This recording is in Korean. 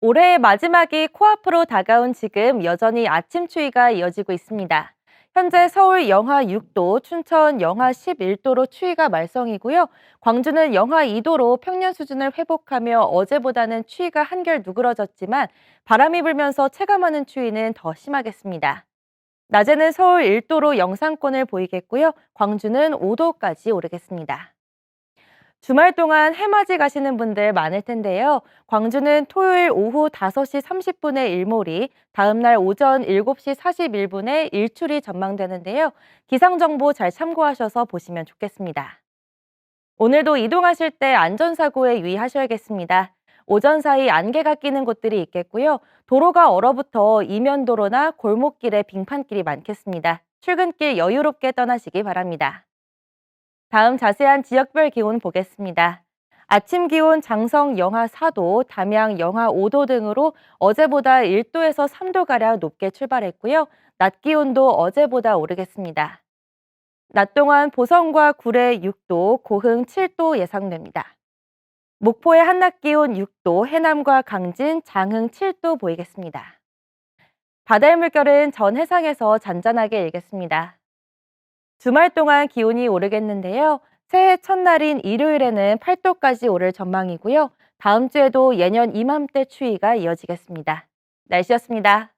올해의 마지막이 코앞으로 다가온 지금 여전히 아침 추위가 이어지고 있습니다. 현재 서울 영하 6도, 춘천 영하 11도로 추위가 말썽이고요. 광주는 영하 2도로 평년 수준을 회복하며 어제보다는 추위가 한결 누그러졌지만 바람이 불면서 체감하는 추위는 더 심하겠습니다. 낮에는 서울 1도로 영상권을 보이겠고요. 광주는 5도까지 오르겠습니다. 주말 동안 해맞이 가시는 분들 많을 텐데요. 광주는 토요일 오후 5시 30분에 일몰이, 다음날 오전 7시 41분에 일출이 전망되는데요. 기상정보 잘 참고하셔서 보시면 좋겠습니다. 오늘도 이동하실 때 안전사고에 유의하셔야겠습니다. 오전 사이 안개가 끼는 곳들이 있겠고요. 도로가 얼어붙어 이면도로나 골목길에 빙판길이 많겠습니다. 출근길 여유롭게 떠나시기 바랍니다. 다음 자세한 지역별 기온 보겠습니다. 아침 기온 장성 영하 4도, 담양 영하 5도 등으로 어제보다 1도에서 3도가량 높게 출발했고요. 낮 기온도 어제보다 오르겠습니다. 낮 동안 보성과 구례 6도, 고흥 7도 예상됩니다. 목포의 한낮 기온 6도, 해남과 강진, 장흥 7도 보이겠습니다. 바다의 물결은 전 해상에서 잔잔하게 일겠습니다. 주말 동안 기온이 오르겠는데요. 새해 첫날인 일요일에는 8도까지 오를 전망이고요. 다음 주에도 예년 이맘때 추위가 이어지겠습니다. 날씨였습니다.